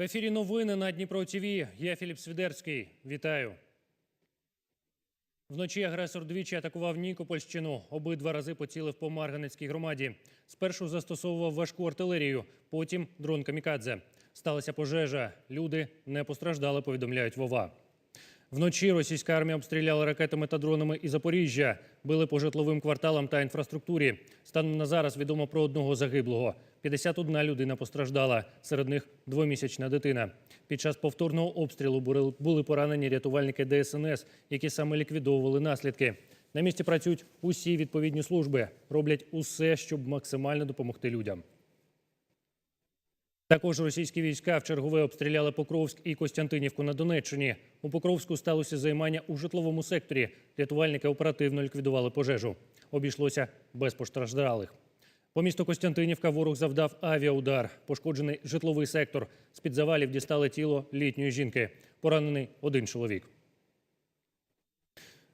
В ефірі новини на Дніпро ТВ. Я Філіп Свідерський. Вітаю. Вночі агресор двічі атакував Нікопольщину. Обидва рази поцілив по Марганецькій громаді. Спершу застосовував важку артилерію, потім дрон камікадзе. Сталася пожежа. Люди не постраждали, повідомляють Вова. Вночі російська армія обстріляла ракетами та дронами і Запоріжжя, били по житловим кварталам та інфраструктурі. Станом на зараз відомо про одного загиблого. 51 людина постраждала, серед них двомісячна дитина. Під час повторного обстрілу були- поранені рятувальники ДСНС, які саме ліквідовували наслідки. На місці працюють усі відповідні служби, роблять усе, щоб максимально допомогти людям. Також російські війська в чергове обстріляли Покровськ і Костянтинівку на Донеччині. У Покровську сталося займання у житловому секторі. Рятувальники оперативно ліквідували пожежу. Обійшлося без постраждалих. По місту Костянтинівка ворог завдав авіаудар. Пошкоджений житловий сектор. З-під завалів дістали тіло літньої жінки. Поранений один чоловік.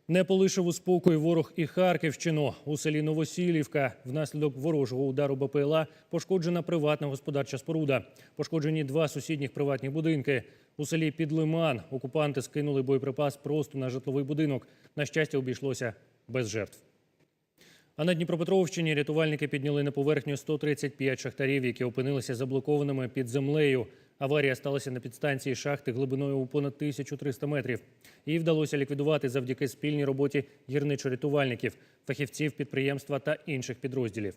Не полишив у спокої ворог і Харківщину. У селі Новосілівка внаслідок ворожого удару БПЛА пошкоджена приватна господарча споруда. Пошкоджені два сусідніх приватні будинки. У селі Підлиман окупанти скинули боєприпас просто на житловий будинок. На щастя, обійшлося без жертв. А на Дніпропетровщині рятувальники підняли на поверхню 135 шахтарів, які опинилися заблокованими під землею. Аварія сталася на підстанції шахти глибиною у понад 1300 метрів. Її вдалося ліквідувати завдяки спільній роботі гірничо-рятувальників, фахівців підприємства та інших підрозділів.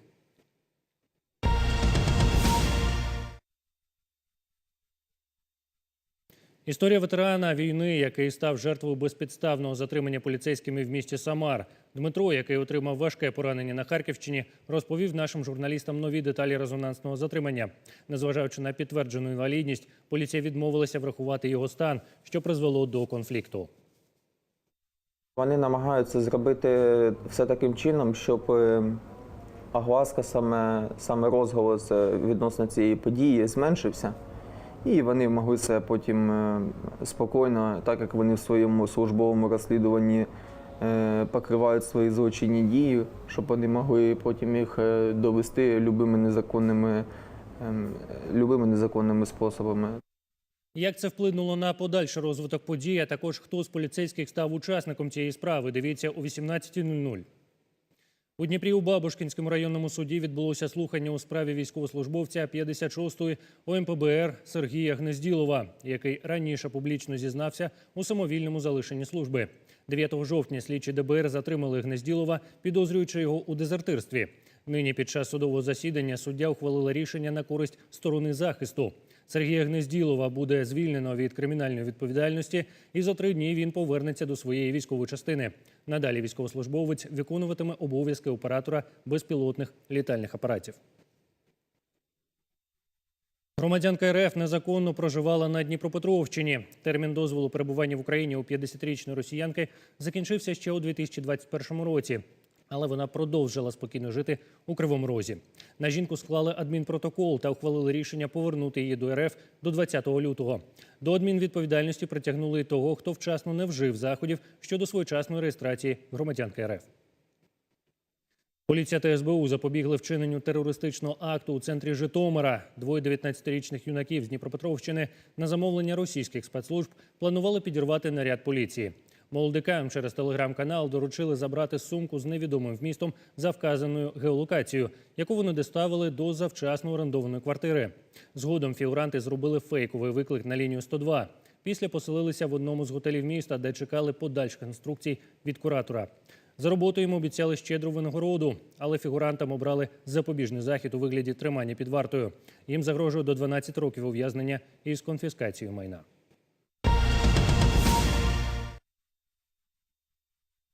Історія ветерана війни, який став жертвою безпідставного затримання поліцейськими в місті Самар. Дмитро, який отримав важке поранення на Харківщині, розповів нашим журналістам нові деталі резонансного затримання. Незважаючи на підтверджену інвалідність, поліція відмовилася врахувати його стан, що призвело до конфлікту. Вони намагаються зробити все таким чином, щоб е, огласка, саме, саме розголос е, відносно цієї події зменшився. І вони могли це потім е, спокійно, так як вони в своєму службовому розслідуванні е, покривають свої злочинні дії, щоб вони могли потім їх е, довести любими незаконними, ем, любими незаконними способами. Як це вплинуло на подальший розвиток подій, а також хто з поліцейських став учасником цієї справи, дивіться о 18.00. У Дніпрі у Бабушкінському районному суді відбулося слухання у справі військовослужбовця 56-ї ОМПБР Сергія Гнезділова, який раніше публічно зізнався у самовільному залишенні служби. 9 жовтня слідчі ДБР затримали Гнезділова, підозрюючи його у дезертирстві. Нині під час судового засідання суддя ухвалила рішення на користь сторони захисту. Сергія Гнезділова буде звільнено від кримінальної відповідальності, і за три дні він повернеться до своєї військової частини. Надалі військовослужбовець виконуватиме обов'язки оператора безпілотних літальних апаратів. Громадянка РФ незаконно проживала на Дніпропетровщині. Термін дозволу перебування в Україні у 50-річної росіянки закінчився ще у 2021 році. Але вона продовжила спокійно жити у Кривому Розі. На жінку склали адмінпротокол та ухвалили рішення повернути її до РФ до 20 лютого. До адмінвідповідальності притягнули того, хто вчасно не вжив заходів щодо своєчасної реєстрації громадянки РФ. Поліція та СБУ запобігли вчиненню терористичного акту у центрі Житомира. Двоє 19-річних юнаків з Дніпропетровщини на замовлення російських спецслужб планували підірвати наряд поліції. Молодикам через телеграм-канал доручили забрати сумку з невідомим вмістом за вказаною геолокацією, яку вони доставили до завчасно орендованої квартири. Згодом фігуранти зробили фейковий виклик на лінію 102. Після поселилися в одному з готелів міста, де чекали подальших інструкцій від куратора. За роботу їм обіцяли щедру винагороду, але фігурантам обрали запобіжний захід у вигляді тримання під вартою. Їм загрожує до 12 років ув'язнення із конфіскацією майна.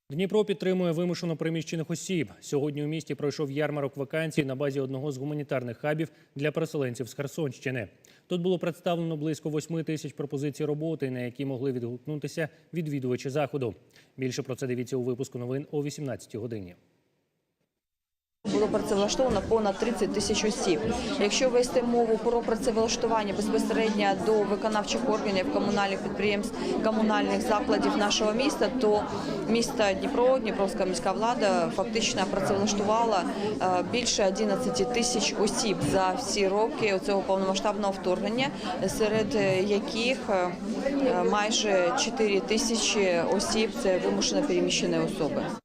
Дніпро підтримує вимушено приміщених осіб. Сьогодні у місті пройшов ярмарок вакансій на базі одного з гуманітарних хабів для переселенців з Херсонщини. Тут було представлено близько 8 тисяч пропозицій роботи, на які могли відгукнутися відвідувачі заходу. Більше про це дивіться у випуску новин о 18 годині. Було працевлаштовано понад 30 тисяч осіб. Якщо вести мову про працевлаштування безпосередньо до виконавчих органів комунальних підприємств, комунальних закладів нашого міста, то місто Дніпро, Дніпровська міська влада фактично працевлаштувала е, більше 11 тисяч осіб за всі роки цього повномасштабного вторгнення, серед яких е, майже 4 тисячі осіб це вимушено переміщені особи.